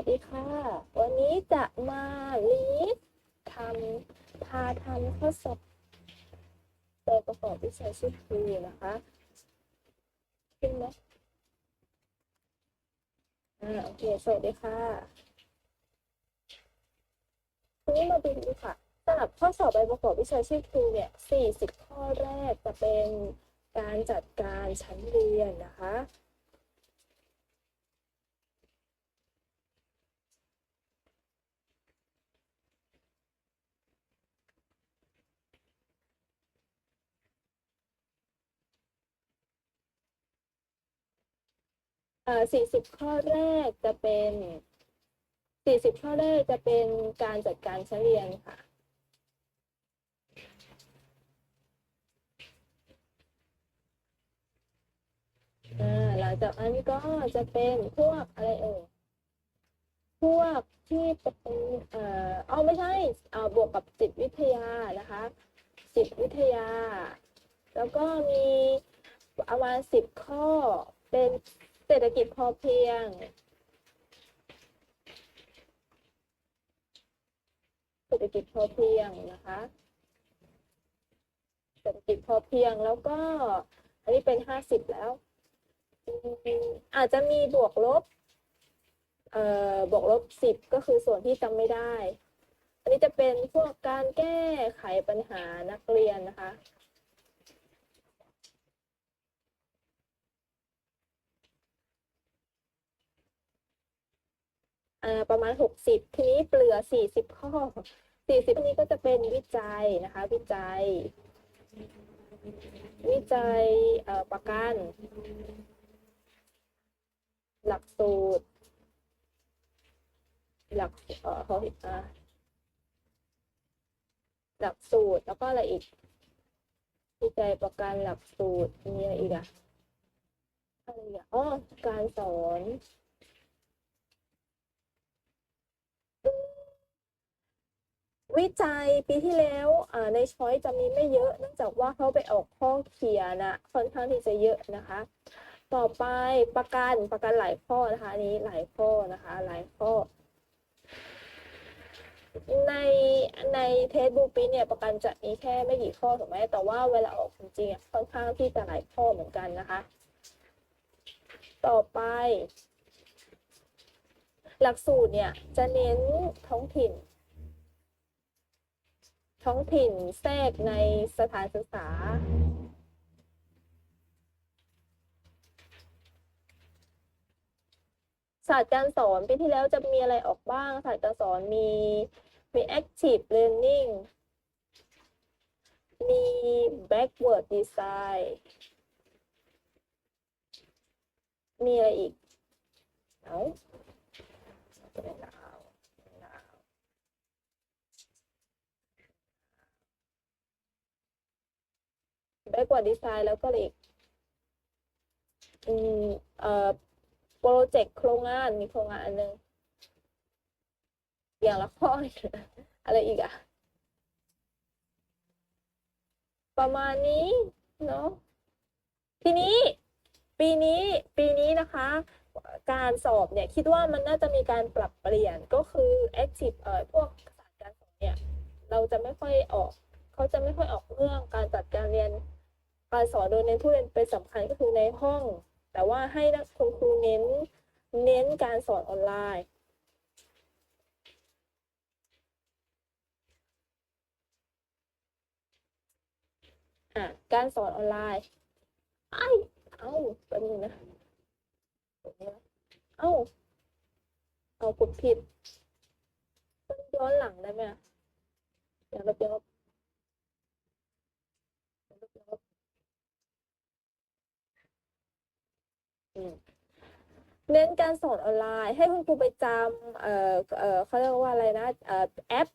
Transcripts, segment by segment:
วัสดีค่ะ วันนี้จะมาลิสต์ทำพาทำข้อสอบตัวประกอบวิชาชีพครูนะคะขึ้นไหมอ่าโอเค สวัสดีค่ะทีนี้มาดูค่ะสำหรับข้อสอบใบประกอบวิชาชีพครูเนี่ย40 ข้อแรกจะเป็นการจัดการชั้นเรียนนะคะ สี่สิบข้อแรกจะเป็นสี่สิบข้อแรกจะเป็นการจัดการชั้นเรียนค่ะอ่าหลังจากนั้นก็จะเป็นพวกอะไรเอ่ยพวกที่เป็นเอ่อเอาไม่ใช่เอ่อบวกกับจิตวิทยานะคะ จิตวิทยา แล้วก็มีประมาณสิบข้อเป็น เศรษฐกิจพอเพียง เศรษฐกิจพอเพียงนะคะ เศรษฐกิจพอเพียงแล้วก็ อันนี้เป็นห้าสิบแล้ว อาจจะมีบวกลบ เอ่อบวกลบสิบก็คือส่วนที่จำไม่ได้ อันนี้จะเป็นพวกการแก้ไขปัญหานักเรียนนะคะ อ่าประมาณหกสิบทีนี้เหลือสี่สิบข้อสี่สิบนี้ก็จะเป็นวิจัยนะคะ วิจัย วิจัยประกัน หลักสูตร หลักเอ่อเขาอ่าหลักสูตรแล้วก็อะไรอีก วิจัยประกันหลักสูตรมีอะไรอีกอะอะไรอีกอะอ๋อการสอน วิจัยปีที่แล้วอ่าในช้อยจะมีไม่เยอะเนื่องจากว่าเขาไปออกข้อเขียนนะค่อนข้างที่จะเยอะนะคะ ต่อไปประกันประกันหลายข้อนะคะนนี้หลายข้อนะคะหลายข้อ ในในเทสบูปีเนี่ยประกันจะมีแค่ไม่กี่ข้อถูกไหมแต่ว่าเวลาออกจริงๆอะค่อนข้างที่จะหลายข้อเหมือนกันนะคะ ต่อไป หลักสูตรเนี่ยจะเน้นท้องถิ่น ท้องถิ่นแทรกในสถานศึกษา ศาสตร์การสอนปีที่แล้วจะมีอะไรออกบ้าง ศาสตร์การสอนมีมี active learning มี backward design มีอะไรอีก เอา ไม่กว่าดีไซน์แล้วก็อีกอืมเอ่อโปรเจกต์โครงงานมีโครงงานอันหนึ่งอย่างละข้ออะไรอีกอะประมาณนี้เนาะทีนี้ปีนี้ปีนี้นะคะ การสอบเนี่ยคิดว่ามันน่าจะมีการปรับเปลี่ยนก็คือ active เอ่อพวกศาสตร์การสอนเนี่ยเราจะไม่ค่อยออกเขาจะไม่ค่อยออกเรื่องการจัดการเรียนการสอนโดยเน้นผู้เรียนเป็นสำคัญก็คือในห้อง แต่ว่าให้นักคุณครูเน้นเน้นการสอนออนไลน์อะการสอนออนไลน์ไอ้เอ้าแป๊บนึงนะกดนี้นะ เอ้า เอากดผิดย้อนหลังได้ไหมอะเดี๋ยวเดี๋ยวลบเดี๋ยวเดี๋ยวลบอืมเน้นการสอนออนไลน์ ให้คุณครูไปจำเอ่อเอ่อเขาเรียกว่าอะไรนะเอ่อแอป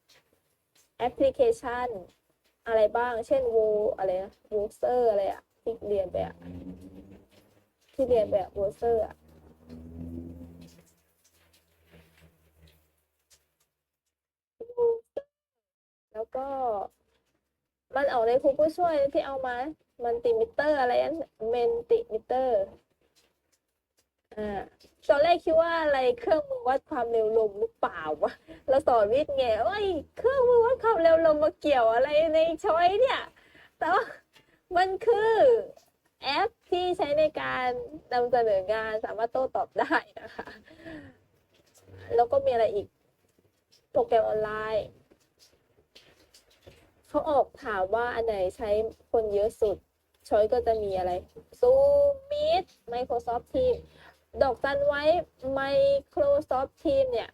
แอปพลิเคชัน อะไรบ้าง เช่นโวอะไรนะโวเซอร์อะไรอะที่เรียนไปอะที่เรียนแบบโวเซอร์อะ แล้วก็ มันออกในครูผู้ช่วยที่เอามามันติมิเตอร์อะไรนั้นเมนติมิเตอร์อ่าตอนแรกคิดว่าอะไรเครื่องมือวัดความเร็วลมหรือเปล่าวะเราสอนวิทย์ไงว่าไอ้เครื่องมือวัดความเร็วลมมาเกี่ยวอะไรในช้อยเนี่ยแต่ว่ามันคือแอปที่ใช้ในการนำเสนองานสามารถโต้ตอบได้นะคะ แล้วก็มีอะไรอีกโปรแกรมออนไลน์ เขาออกถามว่าอันไหนใช้คนเยอะสุด ช้อยก็จะมีอะไร Zoom Meet Microsoft Teams ดอกจันไว้ Microsoft Teams เนี่ย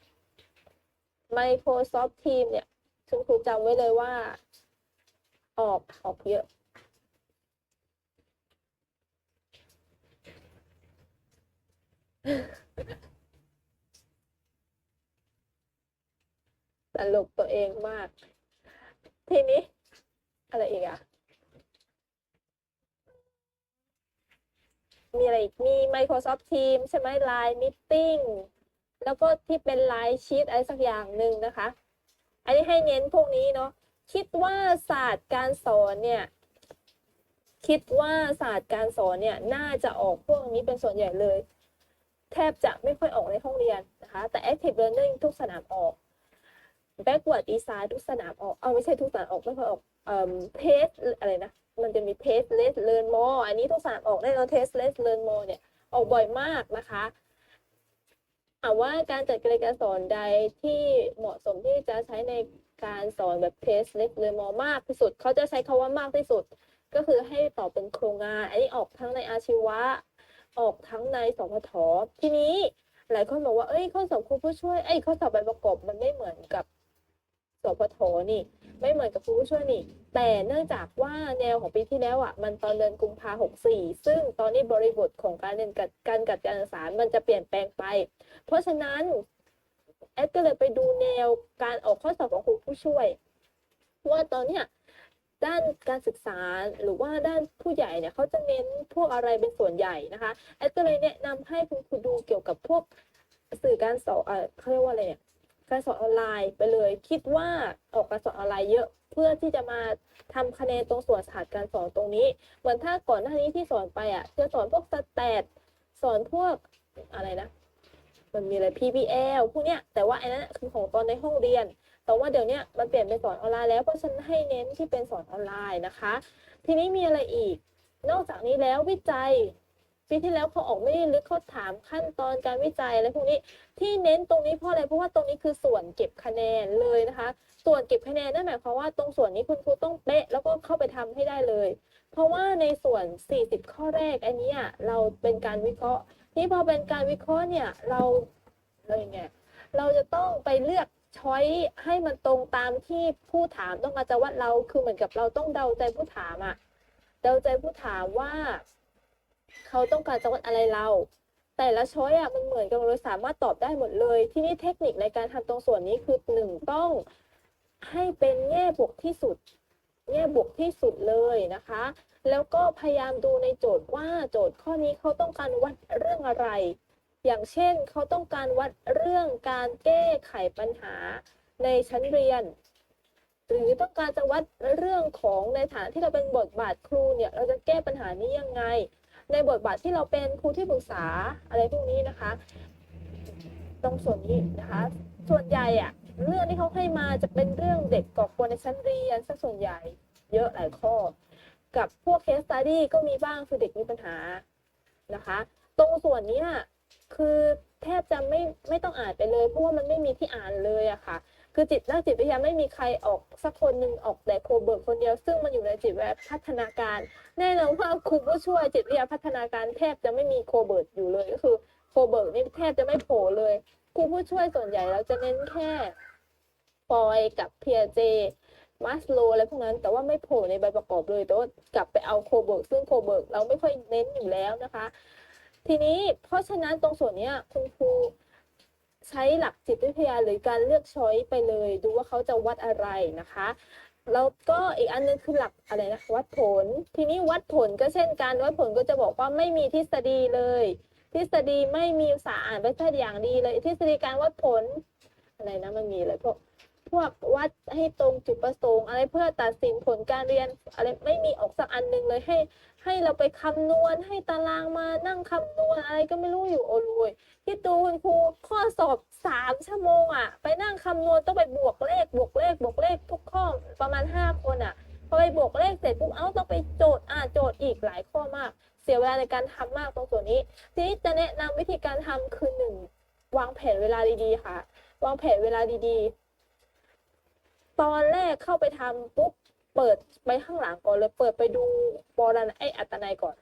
Microsoft Teams เนี่ยคุณครูจำไว้เลยว่า ออกออกเยอะ ตลกตัวเองมาก ทีนี้ อะไรอีกอะมีอะไรอีกมี Microsoft Teams ใช่ไหม Line Meeting แล้วก็ที่เป็น Line Sheet อะไรสักอย่างหนึ่งนะคะ อันนี้ให้เน้นพวกนี้เนาะคิดว่าศาสตร์การสอนเนี่ยคิดว่าศาสตร์การสอนเนี่ยน่าจะออกพวกนี้เป็นส่วนใหญ่เลย แทบจะไม่ค่อยออกในห้องเรียนนะคะ แต่ Active Learning ทุกสนามออก Backward Design ทุกสนามออก เอาไม่ใช่ทุกสนามออกไม่ค่อยออกเอ่อ Test อะไรนะ มันจะมี Test Less Learn More อันนี้ทุกสนามออกแน่นอน Test Less Learn More เนี่ยออกบ่อยมากนะคะเอาว่าการจัดการเรียนการสอนใดที่เหมาะสมที่จะใช้ในการสอนแบบ Test Less Learn More มากที่สุด เขาจะใช้คาว่ามากที่สุด ก็คือให้ตอบเป็นโครงงาน อันนี้ออกทั้งในอาชีวะ ออกทั้งในสพททีนี้หลายคนบอกว่า เอ้ย ข้อสอบครูผู้ช่วย เอ้ย ข้อสอบใบประกอบมันไม่เหมือนกับ สพทนี่ ไม่เหมือนกับครูผู้ช่วยนี่ แต่เนื่องจากว่าแนวของปีที่แล้วอะมันตอนเดือนกุมภาหกสี่ซึ่งตอนนี้บริบทของการเรียนการการจัดการศึกษามันจะเปลี่ยนแปลงไป เพราะฉะนั้นแอดก็เลยไปดูแนวการออกข้อสอบของครูผู้ช่วย ว่าตอนเนี้ยด้านการศึกษาหรือว่าด้านผู้ใหญ่เนี่ยเขาจะเน้นพวกอะไรเป็นส่วนใหญ่นะคะแอดก็เลยแนะนำให้คุณครูดูเกี่ยวกับพวกสื่อการสอนเขาเรียกว่าอะไรเนี่ย การสอนออนไลน์ไปเลย คิดว่าออกการสอนออนไลน์เยอะ เพื่อที่จะมาทำคะแนนตรงส่วนศาสตร์การสอนตรงนี้เหมือนถ้าก่อนหน้านี้ที่สอนไปอะจะสอนพวกสแตทสอนพวกอะไรนะมันมีอะไร PBL พวกเนี้ยแต่ว่าอันนั้นคือของตอนในห้องเรียน แต่ว่าเดี๋ยวนี้มันเปลี่ยนเป็นสอนออนไลน์แล้วเพราะฉันให้เน้นที่เป็นสอนออนไลน์นะคะ ทีนี้มีอะไรอีก นอกจากนี้แล้ววิจัย ปีที่แล้วเขาออกไม่ได้ลึกเขาถามขั้นตอนการวิจัยอะไรพวกนี้ที่เน้นตรงนี้เพราะอะไรเพราะว่าตรงนี้คือส่วนเก็บคะแนนเลยนะคะ ส่วนเก็บคะแนนนั่นหมายความว่าตรงส่วนนี้คุณครูต้องเป๊ะแล้วก็เข้าไปทำให้ได้เลย เพราะว่าในส่วน 40 ข้อแรกอันนี้เราเป็นการวิเคราะห์ที่พอเป็นการวิเคราะห์เนี่ยเราเรายังไงเราจะต้องไปเลือกช้อยให้มันตรงตามที่ผู้ถามต้องการจะวัดเราคือเหมือนกับเราต้องเดาใจผู้ถามอะเดาใจผู้ถามว่า เขาต้องการจะวัดอะไรเรา แต่ละช้อยอะมันเหมือนกันเราสามารถตอบได้หมดเลย ที่นี่เทคนิคในการทำตรงส่วนนี้คือหนึ่งต้องให้เป็นแง่บวกที่สุด แง่บวกที่สุดเลยนะคะ แล้วก็พยายามดูในโจทย์ว่าโจทย์ข้อนี้เขาต้องการวัดเรื่องอะไร อย่างเช่นเขาต้องการวัดเรื่องการแก้ไขปัญหาในชั้นเรียน หรือต้องการจะวัดเรื่องของในฐานที่เราเป็นบทบาทครูเนี่ยเราจะแก้ปัญหานี้ยังไง ในบทบาทที่เราเป็นครูที่ปรึกษาอะไรพวกนี้นะคะ ตรงส่วนนี้นะคะ ส่วนใหญ่อะเรื่องที่เขาให้มาจะเป็นเรื่องเด็กก่อกวนในชั้นเรียนซะส่วนใหญ่ เยอะหลายข้อ กับพวก case study ก็มีบ้างคือเด็กมีปัญหานะคะ ตรงส่วนนี้คือแทบจะไม่ไม่ต้องอ่านไปเลยเพราะว่ามันไม่มีที่อ่านเลยอะค่ะ คือจิตนักจิตวิทยาไม่มีใครออกสักคนหนึ่งออกแต่โคเบิร์กคนเดียว ซึ่งมันอยู่ในจิตวิทยาพัฒนาการ แน่นอนว่าครูผู้ช่วยจิตวิทยาพัฒนาการแทบจะไม่มีโคเบิร์กอยู่เลยก็คือโคเบิร์กนี่แทบจะไม่โผล่เลยครูผู้ช่วยส่วนใหญ่เราจะเน้นแค่ฟอยกับเพียเจมัสโลอะไรพวกนั้น แต่ว่าไม่โผล่ในใบประกอบเลยแต่ว่ากลับไปเอาโคเบิร์กซึ่งโคเบิร์กเราไม่ค่อยเน้นอยู่แล้วนะคะ ทีนี้เพราะฉะนั้นตรงส่วนนี้คุณครู ใช้หลักจิตวิทยาหรือการเลือกช้อยไปเลย ดูว่าเขาจะวัดอะไรนะคะ แล้วก็อีกอันนึงคือหลักอะไรนะวัดผล ทีนี้วัดผลก็เช่นกันวัดผลก็จะบอกว่าไม่มีทฤษฎีเลย ทฤษฎีไม่มีภาษาอ่านไปแค่อย่างดีเลย ทฤษฎีการวัดผลอะไรนะมันมีเลยพวก พวกวัดให้ตรงจุดประสงค์ อะไรเพื่อตัดสินผลการเรียนอะไรไม่มีออกสักอันหนึ่งเลยให้ ให้เราไปคำนวณให้ตารางมานั่งคำนวณอะไรก็ไม่รู้อยู่โอรุยที่ดูคุณครูข้อสอบสามชั่วโมงอะ ไปนั่งคำนวณต้องไปบวกเลขบวกเลขบวกเลขทุกข้อประมาณห้าคนอะพอไปบวกเลขเสร็จปุ๊บเอ้าต้องไปโจทย์อ่านโจทย์อีกหลายข้อมาก เสียเวลาในการทำมากตรงส่วนนี้ ทีนี้จะแนะนำวิธีการทำคือหนึ่งวางแผนเวลาดีๆค่ะ วางแผนเวลาดีๆ ตอนแรกเข้าไปทำปุ๊บเปิดไปข้างหลังก่อนเลย เปิดไปดูปรนไออัตนัยก่อน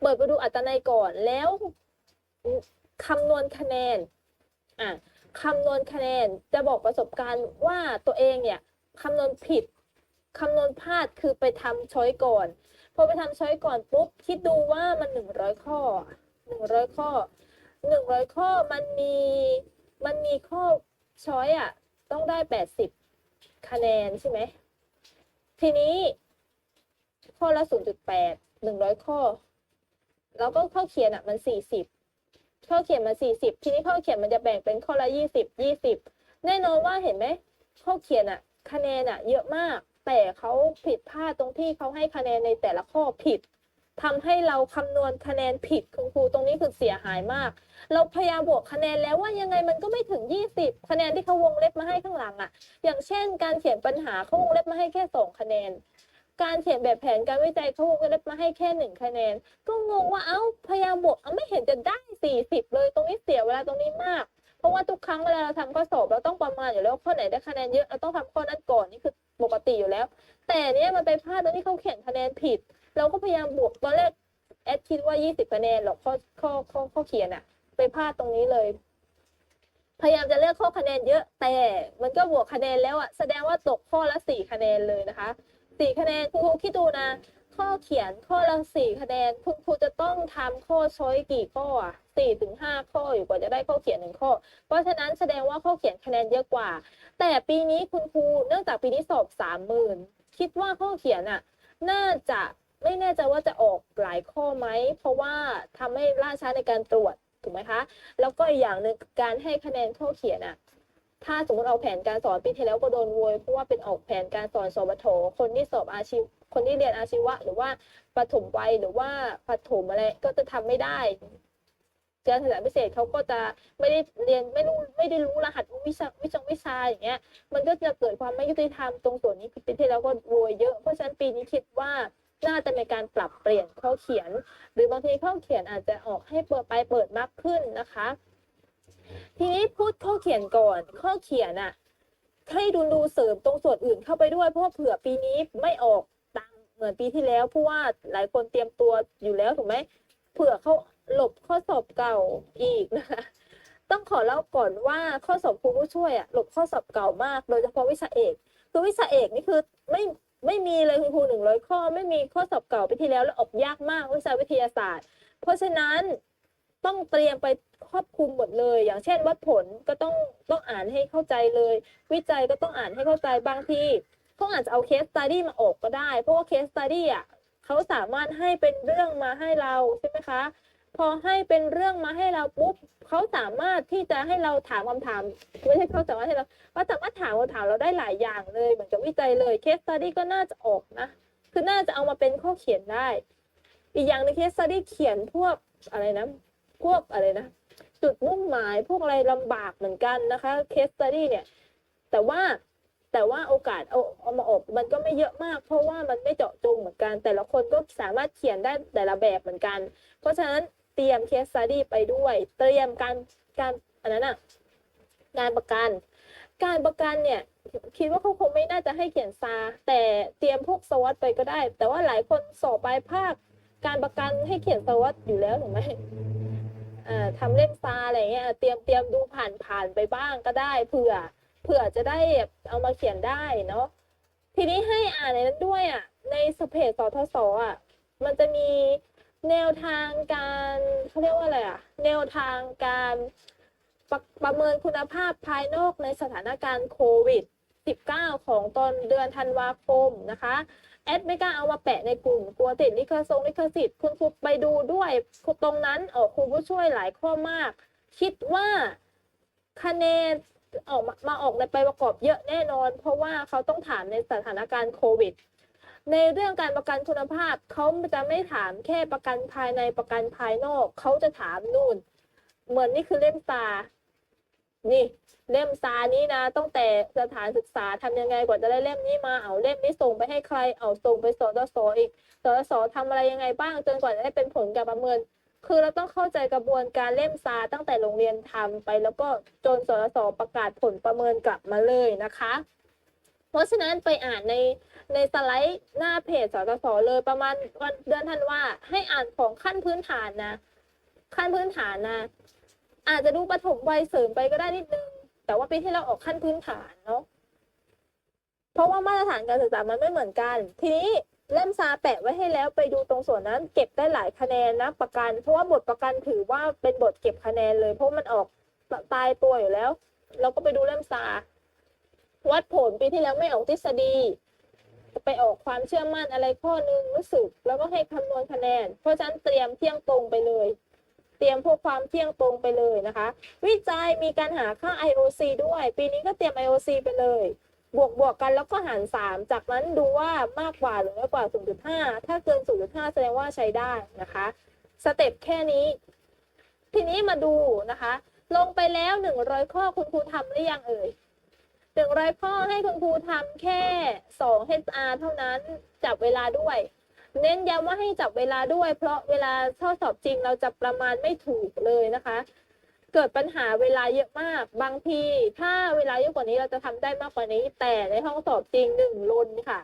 เปิดไปดูอัตนัยก่อนแล้วคำนวณคะแนนอะคำนวณคะแนนจะบอกประสบการณ์ว่าตัวเองเนี่ยคำนวณผิดคำนวณพลาดคือไปทำช้อยก่อนพอไปทำช้อยก่อนปุ๊บคิดดูว่ามันหนึ่งร้อยข้อหนึ่งร้อยข้อหนึ่งร้อยข้อมันมีมันมีข้อช้อยอะ ต้องได้แปดสิบคะแนนใช่ไหม ทีนี้ข้อละศูนย์จุดแปดหนึ่งร้อยข้อ แล้วก็ข้อเขียนอะมันสี่สิบข้อเขียนมันสี่สิบทีนี้ข้อเขียนมันจะแบ่งเป็นข้อละยี่สิบยี่สิบแน่นอนว่าเห็นไหมข้อเขียนอะคะแนนอะเยอะมาก แต่เขาผิดพลาดตรงที่เขาให้คะแนนในแต่ละข้อผิด ทำให้เราคำนวณคะแนนผิดคุณครูตรงนี้คือเสียหายมาก เราพยายามบวกคะแนนแล้วว่ายังไงมันก็ไม่ถึง 20 คะแนนที่เขาวงเล็บมาให้ข้างหลังอะ อย่างเช่น การเขียนปัญหาเขาวงเล็บมาให้แค่สองคะแนน การเขียนแบบแผนการวิจัยเขาวงเล็บมาให้แค่หนึ่งคะแนน ก็งงว่าเอ้าพยายามบวกเอาไม่เห็นจะได้สี่สิบเลยตรงนี้เสียเวลาตรงนี้มากเพราะว่าทุกครั้งเวลาเราทำข้อสอบเราต้องประมาณอยู่แล้วข้อไหนได้คะแนนเยอะเราต้องทำข้อนั้นก่อนนี่คือปกติอยู่แล้ว แต่เนี้ยมันไปพลาดตรงที่เขาเขียนคะแนนผิด เราก็พยายามบวกตอนแรกแอดคิดว่า 20คะแนนหรอกข้อข้อข้อข้อเขียนอะไปพลาดตรงนี้เลย พยายามจะเลือกข้อคะแนนเยอะ แต่มันก็บวกคะแนนแล้วอะแสดงว่าตกข้อละสี่คะแนนเลยนะคะสี่คะแนนคุณครูคิดดูนะ ข้อเขียนข้อละสี่คะแนนคุณครูจะต้องทำข้อช้อยกี่ข้ออะสี่ถึงห้าข้ออยู่กว่าจะได้ข้อเขียนหนึ่งข้อ เพราะฉะนั้นแสดงว่าข้อเขียนคะแนนเยอะกว่า แต่ปีนี้คุณครูเนื่องจากปีนี้สอบสามหมื่นคิดว่าข้อเขียนอะน่าจะ ไม่แน่ใจว่าจะออกหลายข้อไหม เพราะว่าทำให้ล่าช้าในการตรวจถูกไหมคะ แล้วก็อีกอย่างหนึ่งการให้คะแนนข้อเขียนอะถ้าสมมติเอาแผนการสอนปีที่แล้วก็โดนโวยเพราะว่าเป็นออกแผนการสอนสอบโทคนที่สอบอาชีพ คนที่เรียนอาชีวะ หรือว่าปฐมวัยหรือว่าปฐมอะไรก็จะทำไม่ได้การศึกษาพิเศษเขาก็จะไม่ได้เรียนไม่รู้ไม่ได้รู้รหัสวิชาวิชาวิชาอย่างเงี้ย มันก็จะเกิดความไม่ยุติธรรมตรงส่วนนี้ปีที่แล้วก็โวยเยอะเพราะฉะนั้นปีนี้คิดว่า น่าจะมีการปรับเปลี่ยนข้อเขียน หรือบางทีข้อเขียนอาจจะออกให้เปิดไปเปิดมากขึ้นนะคะ ทีนี้พูดข้อเขียนก่อนข้อเขียนอะให้ดูดูเสริมตรงส่วนอื่นเข้าไปด้วยเพราะเผื่อปีนี้ไม่ออกตามเหมือนปีที่แล้วเพราะว่าหลายคนเตรียมตัวอยู่แล้วถูกไหมเผื่อเขาหลบข้อสอบเก่าอีกนะคะต้องขอเล่าก่อนว่าข้อสอบครูผู้ช่วยอะหลบข้อสอบเก่ามาก โดยเฉพาะวิชาเอก คือวิชาเอกนี่คือไม่ ไม่มีเลยคุณครูหนึ่งร้อยข้อ ไม่มีข้อสอบเก่าไปที่แล้วแล้วออกยากมากวิชาวิทยาศาสตร์ เพราะฉะนั้นต้องเตรียมไปครอบคลุมหมดเลย อย่างเช่นวัดผลก็ต้องต้องอ่านให้เข้าใจเลย วิจัยก็ต้องอ่านให้เข้าใจบางทีเขาอาจจะเอาเคสตัดดี้มาออกก็ได้ เพราะว่าเคสตัดดี้อะเขาสามารถให้เป็นเรื่องมาให้เราใช่ไหมคะ พอให้เป็นเรื่องมาให้เราปุ๊บเขาสามารถที่จะให้เราถามคำถามไม่ใช่เขาสามารถให้เราเขาสามารถถามคำถามเราได้หลายอย่างเลย เหมือนกับวิจัยเลยเคสตัดดี้ก็น่าจะออกนะ คือน่าจะเอามาเป็นข้อเขียนได้ อีกอย่างในเคสตัดดี้เขียนพวกอะไรนะ พวกอะไรนะ จุดมุ่งหมายพวกอะไรลำบากเหมือนกันนะคะเคสตัดดี้เนี่ยแต่ว่าแต่ว่าโอกาสเอาเอามาออกมันก็ไม่เยอะมาก เพราะว่ามันไม่เจาะจงเหมือนกัน แต่ละคนก็สามารถเขียนได้แต่ละแบบเหมือนกัน เพราะฉะนั้น เตรียมเคส study ไปด้วย เตรียมการการอันนั้นอะการประกัน การประกันเนี่ยคิดว่าเขาคงไม่น่าจะให้เขียนซา แต่เตรียมพวกสวัสดไปก็ได้ แต่ว่าหลายคนสอบปลายภาค การประกันให้เขียนสวัสดอยู่แล้วถูกไหมอ่าทำเล่มซาอะไรเงี้ยเตรียมเตรียมดูผ่านผ่านไปบ้างก็ได้เผื่อเผื่อจะได้เอามาเขียนได้เนาะทีนี้ให้อ่านในนั้นด้วยอะในสเพจสทศอะมันจะมี แนวทางการเขาเรียกว่าอะไรอะแนวทางการประประเมินคุณภาพภายนอกในสถานการณ์โควิด 19 ของตอนเดือนธันวาคมนะคะแอดไม่กล้าเอามาแปะในกลุ่มกลัวติดลิขสงลิขสิทธิ์คุณครูไปดูด้วยตรงนั้นออกครูผู้ช่วยหลายข้อมาก คิดว่าคะแนนออกมามาออกในไปประกอบเยอะแน่นอน เพราะว่าเขาต้องถามในสถานการณ์โควิด ในเรื่องการประกันคุณภาพเขาจะไม่ถามแค่ประกันภายในประกันภายนอกเขาจะถามนู่น เหมือนนี่คือเล่มตา นี่ เล่มซานี้นะตั้งแต่สถานศึกษาทำยังไงกว่าจะได้เล่มนี้มาเอาเล่มนี้ส่งไปให้ใคร เอาส่งไปสตสอีกสตสทำอะไรยังไงบ้างจนกว่าจะได้เป็นผลการประเมินคือเราต้องเข้าใจกระบวนการเล่มซาตั้งแต่โรงเรียนทำไป แล้วก็จนสตสประกาศผลประเมินกลับมาเลยนะคะ เพราะฉะนั้นไปอ่านใน ในสไลด์หน้าเพจสสเลยประมาณวันเดือนธันวาให้อ่านของขั้นพื้นฐานนะ ขั้นพื้นฐานนะ อาจจะดูปฐมวัยเสริมไปก็ได้นิดนึง แต่ว่าปีที่เราออกขั้นพื้นฐานเนาะเพราะว่ามาตรฐานการศึกษามันไม่เหมือนกัน ทีนี้เล่มซาแปะไว้ให้แล้วไปดูตรงส่วนนั้น เก็บได้หลายคะแนนนะประกัน เพราะว่าบทประกันถือว่าเป็นบทเก็บคะแนนเลย เพราะมันออกตายตัวอยู่แล้ว เราก็ไปดูเล่มซาวัดผลปีที่แล้วไม่ออกทฤษฎี ไปออกความเชื่อมั่นอะไรข้อนึงรู้สึก แล้วก็ให้คำนวณคะแนน เพราะฉะนั้นเตรียมเที่ยงตรงไปเลย เตรียมพวกความเที่ยงตรงไปเลยนะคะ วิจัยมีการหาค่า IOC ด้วย ปีนี้ก็เตรียม IOC ไปเลย บวกบวกกันแล้วก็หาร 3 จากนั้นดูว่ามากกว่าหรือน้อยกว่า 0.5 ถ้าเกิน 0.5 แสดงว่าใช้ได้นะคะสเต็ปแค่นี้ ทีนี้มาดูนะคะ ลงไปแล้ว 100 ข้อคุณครูทำหรือยังเอ่ย 100ข้อให้คุณครูทำแค่ 2 HR เท่านั้นจับเวลาด้วย เน้นย้ำว่าให้จับเวลาด้วย เพราะเวลาข้อสอบจริงเราจะประมาณไม่ถูกเลยนะคะ เกิดปัญหาเวลาเยอะมาก บางที ถ้าเวลาเยอะกว่านี้เราจะทำได้มากกว่านี้ แต่ในห้องสอบจริงหนึ่งลนค่ะ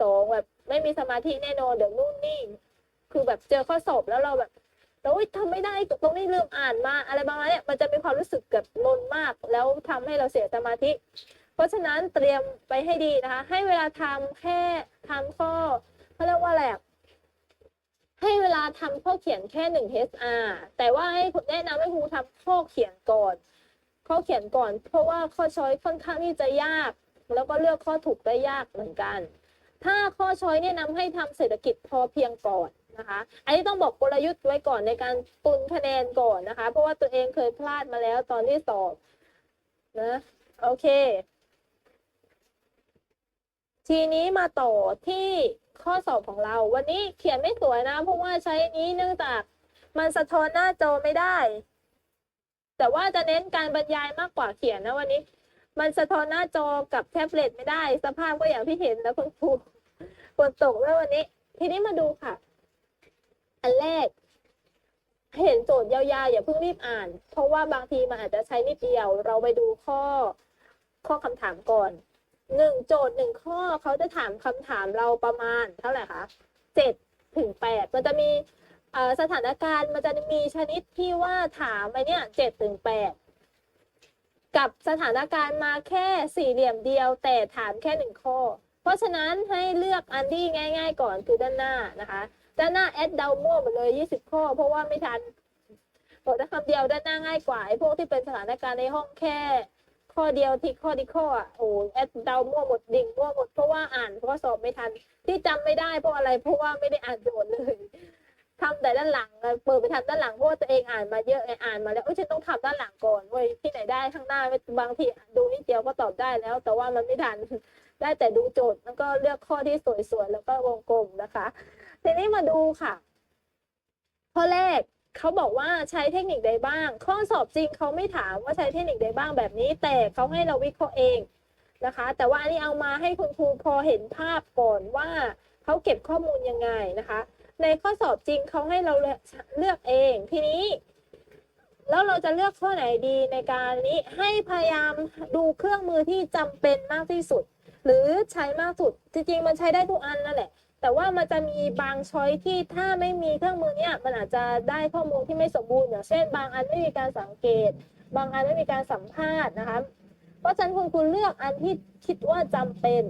สองแบบไม่มีสมาธิแน่นอนเดี๋ยวนู่นนี่คือแบบเจอข้อสอบแล้วเราแบบ เราอุ๊ยทำไม่ได้ตรงนี้ลืมอ่านมาอะไรประมาณนี้มันจะมีความรู้สึกแบบลนมาก แล้วทำให้เราเสียสมาธิ เพราะฉะนั้นเตรียมไปให้ดีนะคะ ให้เวลาทำแค่ทำข้อเขาเรียกว่าอะไรให้เวลาทำข้อเขียนแค่หนึ่ง HR แต่ว่าให้แนะนำให้ครูทำข้อเขียนก่อน ข้อเขียนก่อน เพราะว่าข้อช้อยค่อนข้างที่จะยาก แล้วก็เลือกข้อถูกได้ยากเหมือนกัน ถ้าข้อช้อยแนะนำให้ทำเศรษฐกิจพอเพียงก่อน นะคะ อันนี้ต้องบอกกลยุทธ์ไว้ก่อนในการตุนคะแนนก่อนนะคะ เพราะว่าตัวเองเคยพลาดมาแล้วตอนที่สอบนะโอเค ทีนี้มาต่อที่ข้อสอบของเรา วันนี้เขียนไม่สวยนะ เพราะว่าใช้นี้เนื่องจากมันสะท้อนหน้าจอไม่ได้ แต่ว่าจะเน้นการบรรยายมากกว่าเขียนนะวันนี้ มันสะท้อนหน้าจอกับแท็บเล็ตไม่ได้ สภาพก็อย่างที่เห็นแล้วคุณครูฝนตกด้ววันนี้ ทีนี้มาดูค่ะ แรก เห็นโจทย์ยาวๆ อย่าเพิ่งรีบอ่าน เพราะว่าบางทีมันอาจจะใช้นิดเดียว เราไปดูข้อข้อคำถามก่อนหนึ่งโจทย์หนึ่งข้อเขาจะถามคำถามเราประมาณเท่าไหร่คะเจ็ดถึงแปดมันจะมีสถานการณ์มันจะมีชนิดที่ว่าถามไปเนี่ยเจ็ดถึงแปดกับสถานการณ์มาแค่สี่เหลี่ยมเดียว แต่ถามแค่หนึ่งข้อ เพราะฉะนั้นให้เลือกอันที่ง่าย ๆ ก่อนคือด้านหน้านะคะ ด้านหน้าแอดเดามั่วหมดเลยยี่สิบข้อ เพราะว่าไม่ทันบอกได้คำเดียวด้านหน้าง่ายกว่าไอ้พวกที่เป็นสถานการณ์ในห้องแค่ ข้อเดียวที่ข้อที่ข้ออะโอ้แอดเดามั่วหมดดิ่งมั่วหมดเพราะว่าอ่านข้อสอบไม่ทัน ที่จำไม่ได้เพราะอะไรเพราะว่าไม่ได้อ่านโจทย์เลยทำแต่ด้านหลังเปิดไปทำด้านหลังเพราะว่าตัวเองอ่านมาเยอะไงอ่านมาแล้วเอ้ฉันต้องทำด้านหลังก่อนเว้ยที่ไหนได้ข้างหน้าบางทีดูนิดเดียวก็ตอบได้แล้ว แต่ว่ามันไม่ทันได้แต่ดูโจทย์แล้วก็เลือกข้อที่สวยๆแล้วก็วงกลมนะคะ ทีนี้มาดูค่ะ ข้อแรกเขาบอกว่าใช้เทคนิคใดบ้าง ข้อสอบจริงเขาไม่ถามว่าใช้เทคนิคใดบ้างแบบนี้ แต่เขาให้เราวิเคราะห์เองนะคะ แต่ว่าอันนี้เอามาให้คุณครูพอเห็นภาพก่อนว่าเขาเก็บข้อมูลยังไงนะคะ ในข้อสอบจริงเขาให้เราเลือกเอง ทีนี้ แล้วเราจะเลือกข้อไหนดีในการนี้ให้พยายามดูเครื่องมือที่จำเป็นมากที่สุด หรือใช้มากสุดจริงๆมันใช้ได้ทุกอันนั่นแหละ แต่ว่ามันจะมีบางช้อยที่ถ้าไม่มีเครื่องมือเนี่ยมันอาจจะได้ข้อมูลที่ไม่สมบูรณ์อย่างเช่น บางอันไม่มีการสังเกต บางอันไม่มีการสัมภาษณ์นะคะ เพราะฉะนั้นคุณครูเลือกอันที่คิดว่าจำเป็น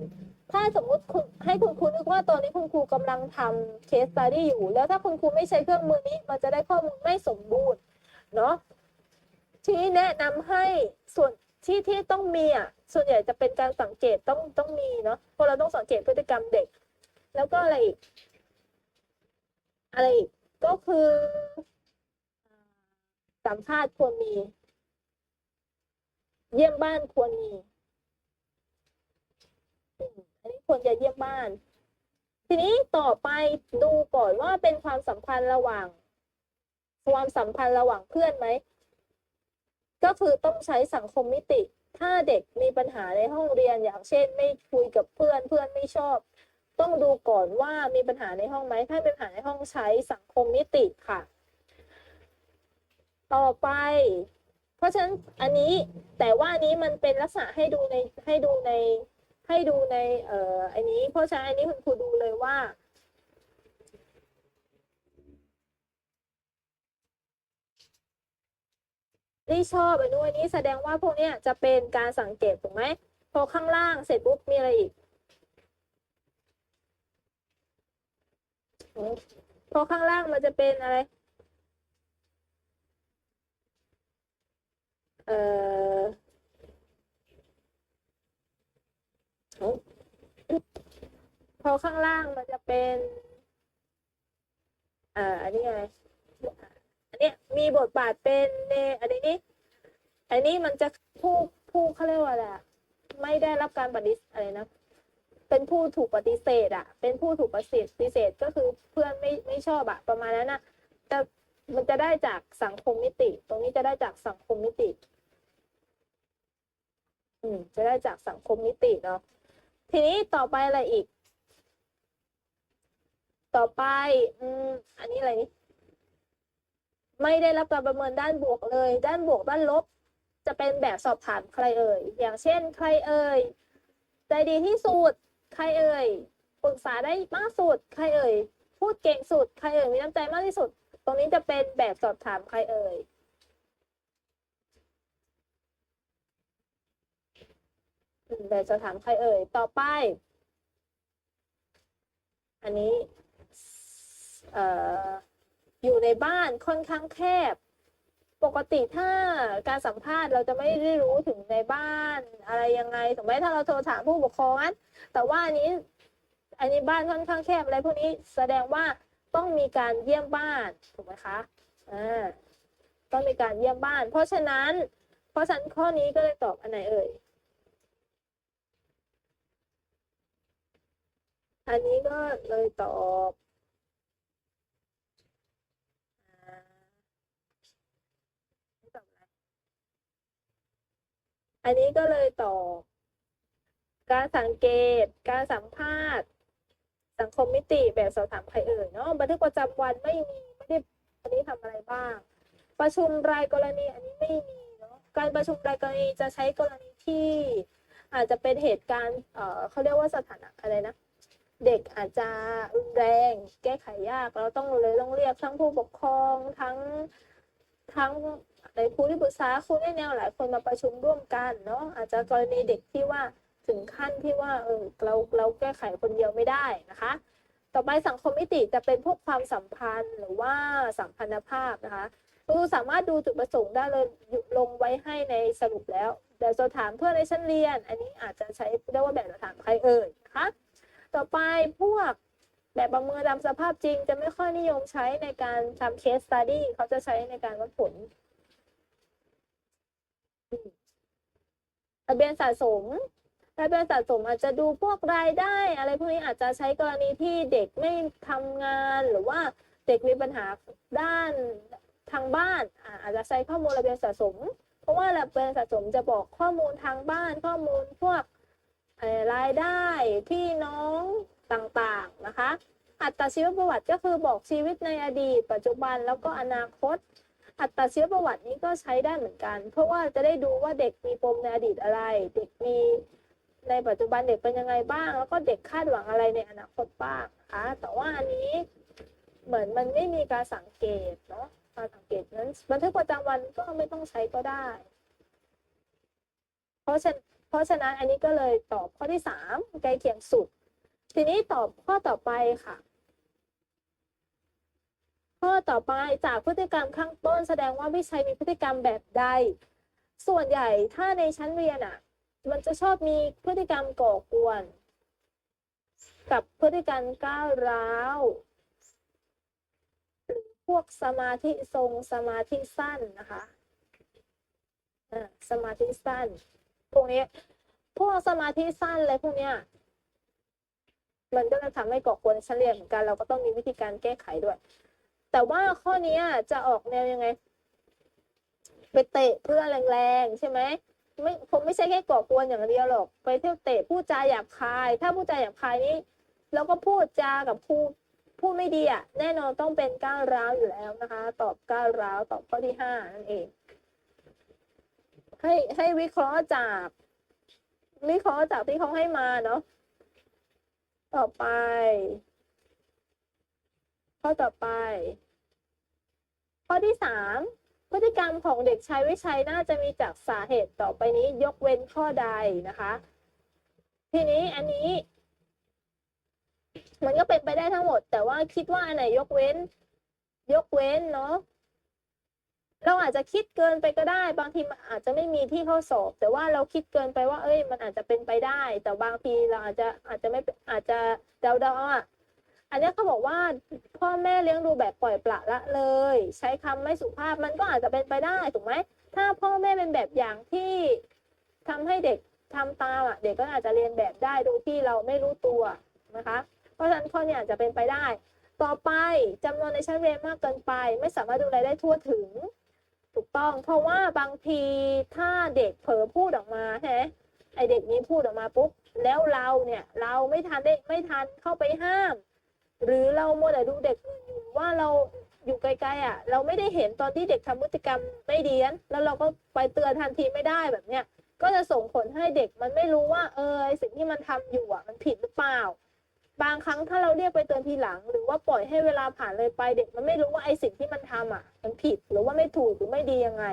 ถ้าสมมุติคุณให้คุณครูนึกว่าตอนนี้คุณครูกำลังทำเคสตัดดี้อยู่ แล้วถ้าคุณครูไม่ใช้เครื่องมือนี้มันจะได้ข้อมูลไม่สมบูรณ์เนาะทีนี้แนะนำให้ส่วนที่ที่ต้องมีอะส่วนใหญ่จะเป็นการสังเกตต้องต้องมีเนาะเพราะเราต้องสังเกตพฤติกรรมเด็ก แล้วก็อะไรอีกอะไรอีกก็คือสัมภาษณ์ควรมี เยี่ยมบ้านควรมีอันนี้ควรจะเยี่ยมบ้าน ทีนี้ต่อไปดูก่อนว่าเป็นความสัมพันธ์ระหว่าง ความสัมพันธ์ระหว่างเพื่อนไหม ก็คือต้องใช้สังคมมิติ ถ้าเด็กมีปัญหาในห้องเรียนอย่างเช่น ไม่คุยกับเพื่อนเพื่อนไม่ชอบ ต้องดูก่อนว่ามีปัญหาในห้องไหม ถ้าเป็นปัญหาในห้องใช้สังคมมิติค่ะ ต่อไป เพราะฉะนั้นอันนี้แต่ว่าอันนี้มันเป็นลักษณะให้ดูในให้ดูในให้ดูในเอ่ออันนี้ เพราะฉะนั้นอันนี้คุณครูดูเลยว่าที่ชอบอันนู้นอันนี้แสดงว่าพวกเนี้ยจะเป็นการสังเกตถูกไหมพอข้างล่างเสร็จปุ๊บมีอะไรอีกอืม พอข้างล่างมันจะเป็นอะไร เอ่อพอข้างล่างมันจะเป็น อ่าอันนี้ไงอันเนี้ยมีบทบาทเป็นเนอันนี้นี่อันนี้มันจะผู้ผู้เขาเรียกว่าอะไรอะไม่ได้รับการปฏิสอะไรนะ เป็นผู้ถูกปฏิเสธอะเป็นผู้ถูกปฏิเสธปฏิเสธก็คือเพื่อนไม่ไม่ชอบอะประมาณนั้นนะแต่มันจะได้จากสังคมมิติ ตรงนี้จะได้จากสังคมมิติ อืม จะได้จากสังคมมิติเนาะทีนี้ต่อไปอะไรอีก ต่อไป อืม อันนี้อะไรนี่ไม่ได้รับการประเมินด้านบวกเลย ด้านบวกด้านลบ จะเป็นแบบสอบถามใครเอ่ย อย่างเช่น ใครเอ่ย ใจดีที่สุด ใครเอ่ยปรึกษาได้มากสุด ใครเอ่ย พูดเก่งสุด ใครเอ่ยมีน้ำใจมากที่สุด ตรงนี้จะเป็นแบบสอบถามใครเอ่ยแบบสอบถามใครเอ่ย ต่อไป อันนี้ เอ่อ อยู่ในบ้านค่อนข้างแคบ ปกติถ้าการสัมภาษณ์เราจะไม่ได้รู้ถึงในบ้านอะไรยังไงถูกไหมถ้าเราโทรถามผู้ปกครองแต่ว่าอันนี้ อันนี้บ้านค่อนข้างแคบอะไรพวกนี้แสดงว่าต้องมีการเยี่ยมบ้านถูกไหมคะอ่าต้องมีการเยี่ยมบ้าน เพราะฉะนั้น เพราะฉะนั้นข้อนี้ก็เลยตอบอันไหนเอ่ยอันนี้ก็เลยตอบอ่าไม่ตอบอะไร อันนี้ก็เลยตอบการสังเกต การสัมภาษณ์ สังคมมิติแบบสอบถามใครเอ่ยเนาะบันทึกประจำวันไม่มีไม่ได้อันนี้ทำอะไรบ้าง ประชุมรายกรณีอันนี้ไม่มีเนาะการประชุมรายกรณีจะใช้กรณีที่อาจจะเป็นเหตุการณ์เอ่อเขาเรียกว่าสถานะอะไรนะเด็กอาจจะรุนแรงแก้ไขยาก เราต้องเลยต้องเรียกทั้งผู้ปกครองทั้งทั้ง ในครูที่ปรึกษาครูแนแนวหลายคนมาประชุมร่วมกันเนาะอาจจะกรณีเด็กที่ว่าถึงขั้นที่ว่าเออเราเราแก้ไขคนเดียวไม่ได้นะคะ ต่อไปสังคมมิติจะเป็นพวกความสัมพันธ์หรือว่าสัมพันธภาพนะคะครูสามารถดูจุดประสงค์ได้เลยลงไว้ให้ในสรุปแล้วเดี๋ยวจะถามเพื่อนในชั้นเรียน อันนี้อาจจะใช้เรียกว่าแบบสอบถามใครเอ่ยนะคะต่อไปพวกแบบประเมินตามสภาพจริง จะไม่ค่อยนิยมใช้ในการทำ case study เขาจะใช้ในการวัดผลอืม ทะเบียนสะสมทะเบียนสะสมอาจจะดูพวกรายได้ อะไรพวกนี้อาจจะใช้กรณีที่เด็กไม่ทำงานหรือว่าเด็กมีปัญหาด้านทางบ้านอาจจะใช้ข้อมูลระเบียนสะสม เพราะว่าระเบียนสะสมจะบอกข้อมูลทางบ้าน ข้อมูลพวกรายได้พี่น้องต่างๆนะคะ อัตชีวประวัติก็คือบอกชีวิตในอดีต ปัจจุบันแล้วก็อนาคต อัตราเชีวประวัตินี้ก็ใช้ได้เหมือนกัน เพราะว่าจะได้ดูว่าเด็กมีปมในอดีตอะไร เด็กมีในปัจจุบันเด็กเป็นยังไงบ้าง แล้วก็เด็กคาดหวังอะไรในอนาคตบ้างคะแต่ว่าอันนี้เหมือนมันไม่มีการสังเกตเนาะการสังเกตนั้นบันทึกประจำวันก็ไม่ต้องใช้ก็ได้ เพราะฉะนั้นเพราะฉะนั้นอันนี้ก็เลยตอบข้อที่สามใกล้เคียงสุด ทีนี้ตอบข้อต่อไปค่ะ ข้อต่อไปจากพฤติกรรมข้างต้นแสดงว่าวิชัยมีพฤติกรรมแบบใด ส่วนใหญ่ถ้าในชั้นเรียนอะ มันจะชอบมีพฤติกรรมก่อกวน กับพฤติกรรมก้าวร้าว พวกสมาธิทรงสมาธิสั้นนะคะสมาธิสั้น พวกนี้ พวกสมาธิสั้นอะไรพวกเนี้ยมันก็จะทำให้ก่อกวนในชั้นเรียนเหมือนกัน เราก็ต้องมีวิธีการแก้ไขด้วย แต่ว่าข้อนี้จะออกแนวยังไง ไปเตะเพื่อนแรงๆใช่ไหมไม่คงไม่ใช่แค่ก่อกวนอย่างเดียวหรอก ไปเที่ยวเตะพูดจาหยาบคาย ถ้าพูดจาหยาบคายนี้แล้วก็พูดจากับครูพูดไม่ดีอะแน่นอนต้องเป็นก้าวร้าวอยู่แล้วนะคะ ตอบก้าวร้าวตอบข้อที่ห้านั่นเอง ให้ให้วิเคราะห์จากวิเคราะห์จากที่เขาให้มาเนาะต่อไป ข้อต่อไป ข้อที่สามพฤติกรรมของเด็กชายวิชัยน่าจะมีจากสาเหตุต่อไปนี้ยกเว้นข้อใดนะคะ ทีนี้อันนี้ มันก็เป็นไปได้ทั้งหมด แต่ว่าคิดว่าอันไหนยกเว้น ยกเว้นเนาะเราอาจจะคิดเกินไปก็ได้ บางทีมันอาจจะไม่มีที่ข้อสอบ แต่ว่าเราคิดเกินไปว่า เอ้ย มันอาจจะเป็นไปได้ แต่บางทีเราอาจจะอาจจะไม่อาจจะเดาๆอะ อันนี้เขาบอกว่าพ่อแม่เลี้ยงดูแบบปล่อยปละละเลย ใช้คำไม่สุภาพมันก็อาจจะเป็นไปได้ถูกไหมถ้าพ่อแม่เป็นแบบอย่างที่ทำให้เด็กทำตามอะเด็กก็อาจจะเรียนแบบได้โดยที่เราไม่รู้ตัวนะคะ เพราะฉะนั้นข้อนี้อาจจะเป็นไปได้ ต่อไปจำนวนในชั้นเรียนมากเกินไป ไม่สามารถดูแลได้ทั่วถึง ถูกต้อง เพราะว่าบางทีถ้าเด็กเผลอพูดออกมาฮะไอเด็กนี้พูดออกมาปุ๊บแล้วเราเนี่ยเราไม่ทันได้ไม่ทันเข้าไปห้าม หรือเราโมวแต่ดูเด็กว่าเราอยู่ไกลๆอะ เราไม่ได้เห็นตอนที่เด็กทำพฤติกรรมไม่ดีนแล้วเราก็ไปเตือนทันทีไม่ได้แบบเนี้ยก็จะส่งผลให้เด็กมันไม่รู้ว่าเออสิ่งที่มันทำอยู่อะ มันผิดหรือเปล่า บางครั้งถ้าเราเรียกไปเตือนทีหลัง หรือว่าปล่อยให้เวลาผ่านเลยไปเด็กมันไม่รู้ว่าไอ้สิ่งที่มันทำอะ มันผิดหรือว่าไม่ถูกหรือไม่ดียังไง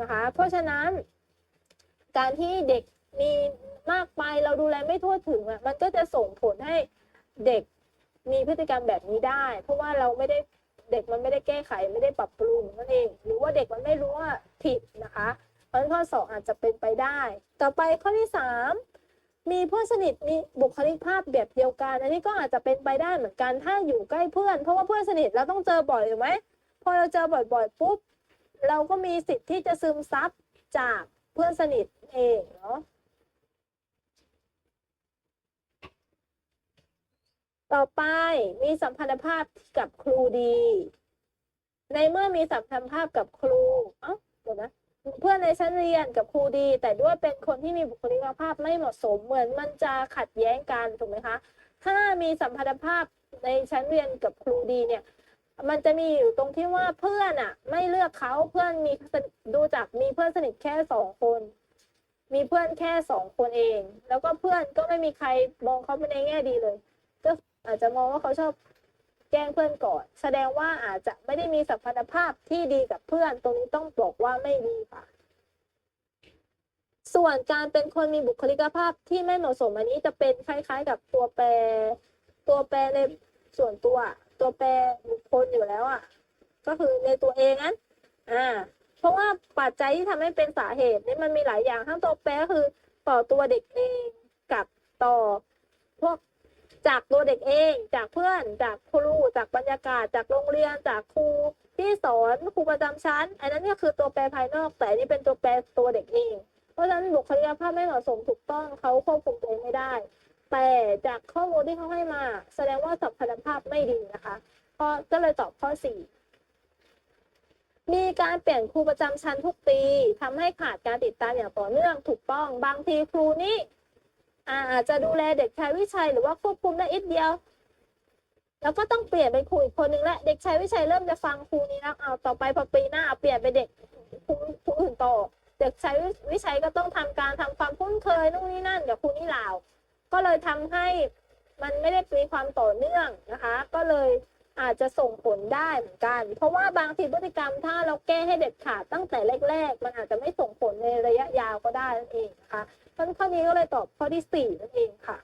นะคะ เพราะฉะนั้น การที่เด็กมีมากไปเราดูแลไม่ทั่วถึงอะมันก็จะส่งผลให้เด็ก มีพฤติกรรมแบบนี้ได้ เพราะว่าเราไม่ได้เด็กมันไม่ได้แก้ไขไม่ได้ปรับปรุงนั่นเอง หรือว่าเด็กมันไม่รู้ว่าผิดนะคะเพราะฉะนั้นข้อสองอาจจะเป็นไปได้ ต่อไปข้อที่สามมีเพื่อนสนิทมีบุคลิกภาพแบบเดียวกันอันนี้ก็อาจจะเป็นไปได้เหมือนกันถ้าอยู่ใกล้เพื่อน เพราะว่าเพื่อนสนิทเราต้องเจอบ่อยถูกไหมพอเราเจอบ่อยๆปุ๊บเราก็มีสิทธิ์ที่จะซึมซับจากเพื่อนสนิทเองเนาะ ต่อไปมีสัมพันธภาพกับครูดี ในเมื่อมีสัมพันธภาพกับครูเอ้าเดี๋ยวนะเพื่อนในชั้นเรียนกับครูดี แต่ด้วยเป็นคนที่มีบุคลิกภาพไม่เหมาะสมเหมือนมันจะขัดแย้งกันถูกไหมคะถ้ามีสัมพันธภาพในชั้นเรียนกับครูดีเนี่ยมันจะมีอยู่ตรงที่ว่าเพื่อนอะไม่เลือกเขาเพื่อนมีดูจากมีเพื่อนสนิทแค่สองคน มีเพื่อนแค่สองคนเอง แล้วก็เพื่อนก็ไม่มีใครมองเขาเป็นในแง่ดีเลย อาจจะมองว่าเขาชอบแกล้งเพื่อนก่อน แสดงว่าอาจจะไม่ได้มีสัมพันธภาพที่ดีกับเพื่อน ตรงนี้ต้องบอกว่าไม่ดีค่ะ ส่วนการเป็นคนมีบุคลิกภาพที่ไม่เหมาะสมอันนี้จะเป็นคล้าย ๆ กับตัวแปร ตัวแปรในส่วนตัว ตัวแปรบุคคลอยู่แล้วอะ ก็คือในตัวเองนั้นอ่า เพราะว่าปัจจัยที่ทำให้เป็นสาเหตุนี่มันมีหลายอย่างทั้งตัวแปรคือต่อตัวเด็กเองกับต่อพวก จากตัวเด็กเอง จากเพื่อน จากครูจากบรรยากาศ จากโรงเรียน จากครูที่สอนครูประจำชั้น อันนั้นก็คือตัวแปรภายนอก แต่นนี้เป็นตัวแปรตัวเด็กเอง เพราะฉะนั้นบุคลิกภาพไม่เหมาะสมถูกต้องเขาควบคุมตัวเองไม่ได้ แต่จากข้อมูลที่เขาให้มา แสดงว่าสัมพันธภาพไม่ดีนะคะก็ก็เลยตอบข้อสี่มีการเปลี่ยนครูประจำชั้นทุกปีทำให้ขาดการติดตามอย่างต่อเนื่องถูกต้อง บางทีครูนี่ อาจจะดูแลเด็กชายวิชัยหรือว่าควบคุมได้อีกเดียว แล้วก็ต้องเปลี่ยนเป็นครูอีกคนนึงและเด็กชายวิชัยเริ่มจะฟังครูนี้แล้วเอาต่อไปพอปีหน้าเปลี่ยนเป็นเด็กครูครูอื่นต่อเด็กชายวิชัยก็ต้องทำการทำความคุ้นเคยนู่นนี่นั่นกับครูนี่ลาว ก็เลยทำให้มันไม่ได้มีความต่อเนื่องนะคะ ก็เลย อาจจะส่งผลได้เหมือนกัน เพราะว่าบางทีพฤติกรรมถ้าเราแก้ให้เด็ดขาดตั้งแต่แรก ๆ มันอาจจะไม่ส่งผลในระยะยาวก็ได้นั่นเองนะคะเพราะฉะนั้นข้อนี้ก็เลยตอบข้อที่สี่นั่นเองค่ะ